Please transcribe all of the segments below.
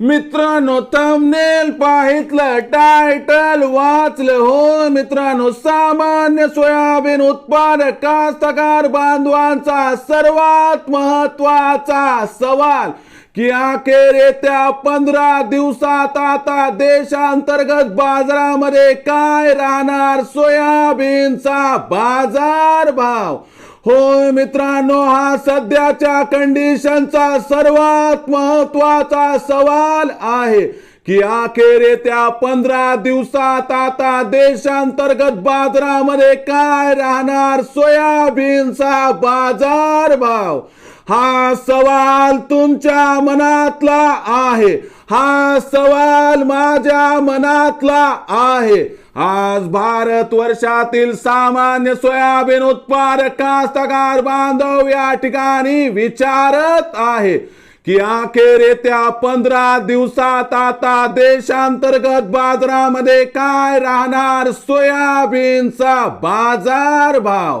मित्रांनो thumbnail पाहितलं title वाचलं. हो मित्रांनो सामान्य सोयाबीन उत्पादक कास्तकार बांधवांचा सर्वात महत्त्वाचा सवाल की अखेर येत्या पंधरा दिवसात आता देशांतर्गत बाजारामध्ये काय राहणार? सोयाबीनचा बाजार भाव. होय मित्रांनो हा सध्याच्या कंडिशनचा सर्वात महत्त्वाचा सवाल आहे की अखेर येत्या पंधरा दिवसात आता देशांतर्गत बाजारामध्ये काय राहणार? सोयाबीनचा बाजार भाव. हा सवाल तुमच्या मनातला आहे. हा सवाल माझ्या मनातला आहे. आज भारत वर्षातील सामान्य सोयाबीन उत्पादक कास्तकार बांधव या ठिकाणी विचारत आहे की अखेर येत्या पंधरा दिवसात आता देशांतर्गत बाजारामध्ये काय राहणार सोयाबीनचा बाजार भाव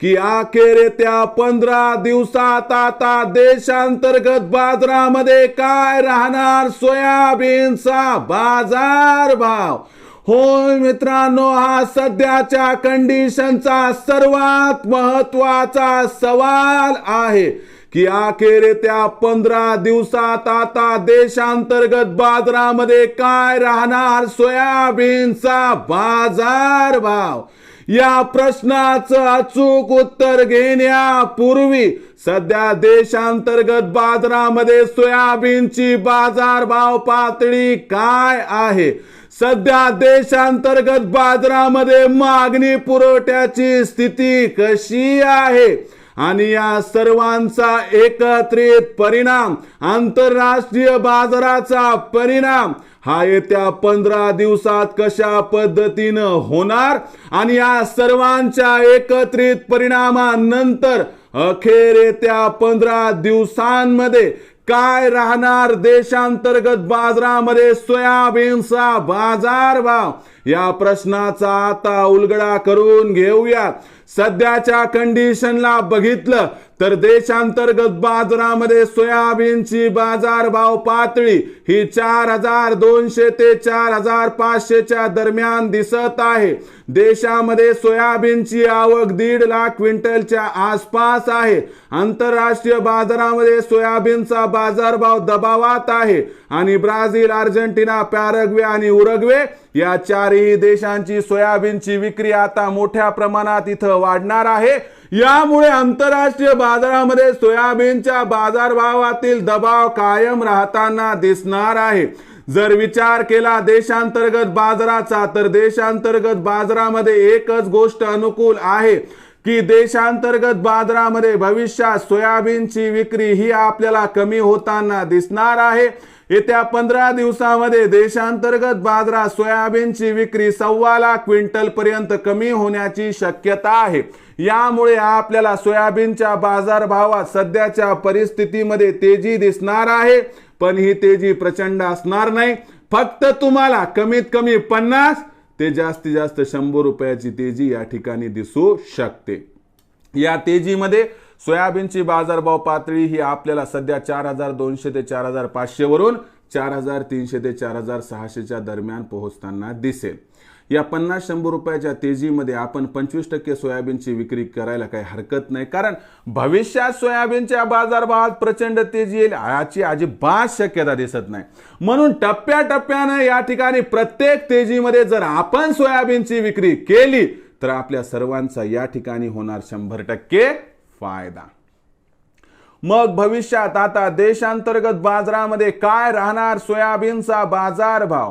की अखेर त्या पंधरा दिवसात आता देशांतर्गत बाजारामध्ये काय राहणार? सोयाबीनचा बाजार भाव. होय मित्रांनो हा सध्याच्या कंडिशनचा सर्वात महत्त्वाचा सवाल आहे की अखेर त्या पंधरा दिवसात आता देशांतर्गत बाजारामध्ये काय राहणार? सोयाबीनचा बाजार भाव. या प्रश्नाचं अचूक उत्तर घेण्यापूर्वी सध्या देशांतर्गत बाजारामध्ये सोयाबीनची बाजारभाव पातळी काय आहे? सध्या देशांतर्गत बाजारामध्ये मागणी पुरवठ्याची स्थिती कशी आहे? आणि या सर्वांचा एकत्रित परिणाम आंतरराष्ट्रीय बाजाराचा परिणाम हा येत्या पंधरा दिवसात कशा पद्धतीनं होणार? आणि या सर्वांच्या एकत्रित परिणामानंतर अखेर येत्या पंधरा दिवसांमध्ये काय राहणार देशांतर्गत बाजारामध्ये सोयाबीनचा बाजार भाव या प्रश्नाचा आता उलगडा करून घेऊया. सध्याच्या कंडिशनला बघितलं तर देशांतर्गत बाजारामध्ये सोयाबीनची बाजारभाव पातळी ही चार हजार दोनशे ते चार हजार पाचशेच्या दरम्यान दिसत आहे. देशामध्ये सोयाबीनची आवक दीड लाख क्विंटलच्या आसपास आहे. आंतरराष्ट्रीय बाजारामध्ये सोयाबीनचा बाजारभाव दबावात आहे. आणि ब्राझील अर्जेंटिना पॅरग्वे आणि उरग्वे या चारही देशांची सोयाबीनची विक्री आता मोठ्या प्रमाणात इथं वाढणार आहे. यामुळे आंतरराष्ट्रीय बाजारामध्ये सोयाबीनच्या बाजारभावातील दबाव कायम राहताना दिसणार आहे. जर विचार केला देशांतर्गत बाजाराचा तर देशांतर्गत बाजारामध्ये एकच गोष्ट अनुकूल आहे. की देशांतर्गत बाजारामध्ये भविष्यात सोयाबीनची विक्री ही आपल्याला कमी होताना दिसणार आहे. येत्या पंधरा दिवसामध्ये देशांतर्गत बाजारात सोयाबीनची विक्री सव्वा लाख क्विंटल पर्यंत कमी होण्याची शक्यता आहे. यामुळे आपल्याला सोयाबीनच्या बाजारभावात सध्याच्या परिस्थितीमध्ये तेजी दिसणार आहे. पण ही तेजी प्रचंड असणार नाही. फक्त तुम्हाला कमीत कमी पन्नास ते जास्तीत जास्त शंभर रुपयाची तेजी या ठिकाणी दिसू शकते. या तेजीमध्ये सोयाबीनची बाजारभाव पातळी ही आपल्याला सध्या चार हजार दोनशे ते चार हजार पाचशे वरून चार हजार तीनशे ते चार हजार सहाशेच्या दरम्यान पोहोचताना दिसेल. या पन्नास शंभर रुपयाच्या तेजीमध्ये आपण पंचवीस टक्के सोयाबीनची विक्री करायला काही हरकत नाही. कारण भविष्यात सोयाबीनच्या बाजारभावात प्रचंड तेजी येईल याची अजिबात शक्यता दिसत नाही. म्हणून टप्प्याटप्प्यानं या ठिकाणी प्रत्येक तेजीमध्ये जर आपण सोयाबीनची विक्री केली तर आपल्या सर्वांचा या ठिकाणी होणार शंभर टक्के फायदा. मग भविष्यात आता देशांतर्गत बाजारामध्ये काय राहणार सोयाबीनचा बाजारभाव?